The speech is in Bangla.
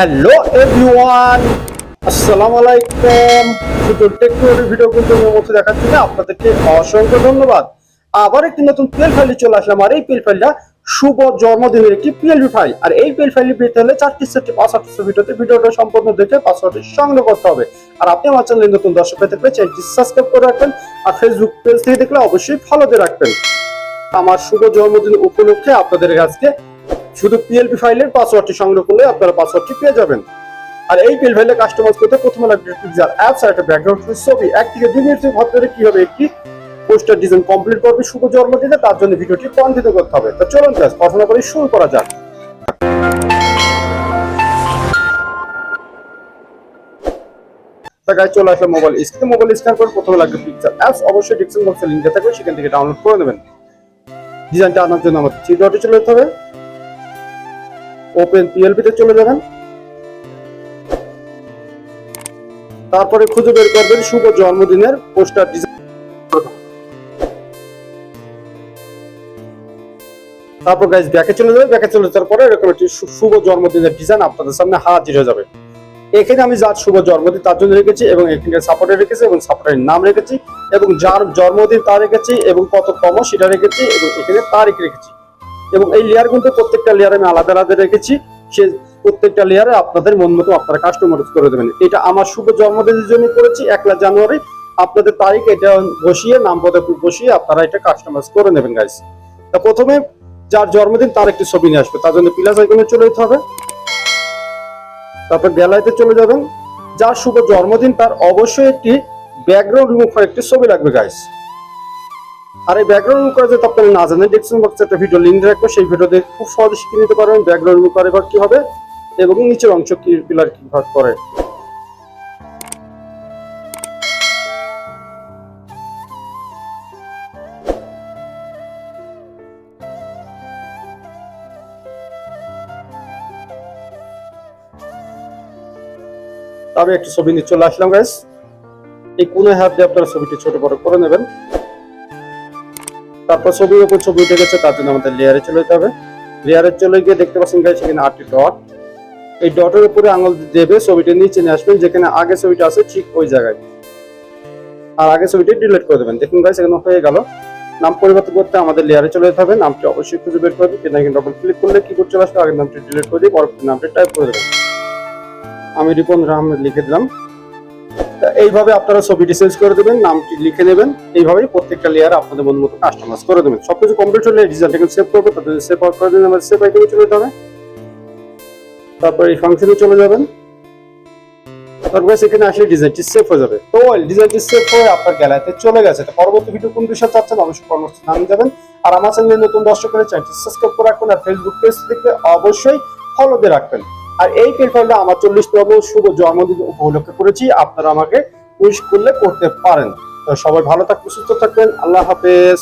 হ্যালো এভরিওয়ান আসসালামু আলাইকুম শুধু টেকনোলজি ভিডিও কিন্তু আমি মতো দেখাচ্ছি না, আপনাদেরকে অসংখ্য ধন্যবাদ। আবার একটি নতুন পিএল ফাইলে চলে আসলাম, আর এই পিএল ফাইলটা শুভ জন্মদিনের একটি পিএলবি ফাইল আর এই পিএল ফাইলটি পেতে হলে চারটি সেটটি পাসওয়ার্ড ভিডিওতে ভিডিওটা সম্পূর্ণ দেখে পাসওয়ার্ডটি সংগ্রহ করতে হবে। আর আপনি আমার চ্যানেলে নতুন দর্শক পেতে থাকলে চ্যানেলটি সাবস্ক্রাইব করে রাখবেন, আর ফেসবুক পেজ থেকে দেখলে অবশ্যই ফলো দিয়ে রাখবেন। আমার শুভ জন্মদিন উপলক্ষে আপনাদের কাছে শুধু পিএলপি ফাইলের পাসওয়ার্ডটি সংগ্রহ করলে আপনারা পাসওয়ার্ডটি পেয়ে যাবেন। আর এই পিএল ফাইলে কাস্টমাইজ করতে প্রথমে লাগবে পিকচার অ্যাপস আর একটা ব্যাকগ্রাউন্ড ছবি। এক থেকে দুই মিনিটের মধ্যে কীভাবে একটি পোস্টার ডিজাইন কমপ্লিট করবে, শুভ জন্মদিনে তার জন্য ভিডিওটি কন্টিনিউ করতে হবে। তো চলুন ক্লাস পড়াশোনা করে শুরু করা যাক। তা চলে আসলে মোবাইল স্ক্রিনে মোবাইল স্ক্যান করে প্রথমে লাগবে পিকচার অ্যাপস অবশ্যই ডিসক্রিপশন বক্সে লিংক থাকবে, সেখান থেকে ডাউনলোড করে নেবেন। ডিজাইনটা আনার জন্য আমাদের থ্রি চলে যেতে হবে। ওপেন পিএলপি তে চলে যাবেন। তারপরে খুঁজে বের করবেন শুভ জন্মদিনের পোস্টার ডিজাইন। তারপর গাইজ ব্যাকে চলে যাবে ব্যাকে চলে যাওয়ার পরে এরকম একটি শুভ জন্মদিনের ডিজাইন আপনাদের সামনে হাজির হয়ে যাবে। এখানে আমি যার শুভ জন্মদিন, তার জন্য রেখেছি এবং এখানে সাপোর্টে রেখেছি এবং সাপোর্টের নাম রেখেছি এবং যার জন্মদিন তা রেখেছি এবং কততম সেটা রেখেছি এবং এখানে তারিখ রেখেছি। এবং এই লেয়ার কিন্তু প্রত্যেকটা লেয়ার আমি আলাদা আলাদা রেখেছি। সে প্রত্যেকটা লেয়ারে আপনাদের মন মতো আপনারা কাস্টমাইজ করে দেবেন। এটা আমার শুভ জন্মদিনের জন্য করেছি, একলা জানুয়ারি। আপনাদের তারিখ এটা বসিয়ে, নাম পদে বসিয়ে আপনারা এটা কাস্টমাইজ করে নেবেন গাইস তা প্রথমে যার জন্মদিন তার একটি ছবি নিয়ে আসবে। তার জন্য প্লাস আইকনে চলে যেতে হবে। তারপর গ্যালারিতে চলে যাবেন। যার শুভ জন্মদিন তার অবশ্যই একটি ব্যাকগ্রাউন্ড রিমুভ একটি ছবি লাগবে গাইস আর এই ব্যাকগ্রাউন্ড রিমুভ করা যদি আপনারা না জানেন ডিসক্রিপশন বক্সে একটা ভিডিও লিংক রাখব, সেই ভিডিও দেখে খুব সহজে শিখে নিতে পারবেন ব্যাকগ্রাউন্ড রিমুভ করে কি হবে এবং নিচের অংশ কি পিলার কি ভাগ করে। তবে একটি ছবি নিয়ে চলে আসলাম গাইস এই কোনে হাত দিয়ে আপনারা ছবিটি ছোট বড় করে নেবেন। তারপর ছবির উপর ছবি উঠে গেছে, তার জন্য আমাদের লেয়ারে চলে যেতে হবে। লেয়ারে চলে গিয়ে দেখতে পাচ্ছেন গাইস এখানে আটটি ডট এই ডটের উপরে আঙুল দেবে, ছবিটা নিচে নিয়ে আসবেন, যেখানে আগে ছবিটা আছে ঠিক ওই জায়গায়। আর আগে ছবিটি ডিলিট করে দেবেন। দেখুন গাইস এখানে হয়ে গেল। নাম পরিবর্তন করতে আমাদের লেয়ারে চলে যেতে হবে। নামটি অবশ্যই খুঁজে বের করবেন কিনা কিন্তু ডবল ক্লিক করলে কি করতে আসবে আগের নামটি ডিলিট করে দিয়ে পরবর্তী নামটি টাইপ করে দেবেন। আমি রিপন আহমেদ লিখে দিলাম। এইভাবে আপনারা ছবিটি চেঞ্জ করে দেবেন, নামটি লিখে নেবেন। এইভাবেই প্রত্যেকটা লেয়ার আপনাদের মন মতো কাস্টমাইজ করে দেবেন। সবকিছু কমপ্লিট হলে ডিজাইনটাকে সেভ করবে তাদের সেভ আউট করে দিন আমাদের সেভ আইটেমে চলে যেতে হবে। তারপর এই ফাংশনে চলে যাবেন। তারপরে সেখানে আসলে ডিজাইনটি সেভ হয়ে যাবে। তো ডিজাইনটি সেভ হয়ে আপনার গ্যালারিতে চলে গেছে। তো পরবর্তী ভিডিও কোন বিষয়ে চাচ্ছেন অবশ্যই পরামর্শ জানিয়ে যাবেন আর আমার চ্যানেলে নতুন দর্শক হলে চ্যানেলটি সাবস্ক্রাইব করে রাখবেন আর ফেসবুক পেজ দেখলে অবশ্যই ফলো দিয়ে রাখবেন। আর এই প্রোফাইলটা আমার চল্লিশতম শুভ জন্মদিন উপলক্ষে করেছি। আপনারা আমাকে উইশ করলে করতে পারেন। তো সবাই ভালো থাকবেন, সুস্থ থাকবেন। আল্লাহ হাফেজ।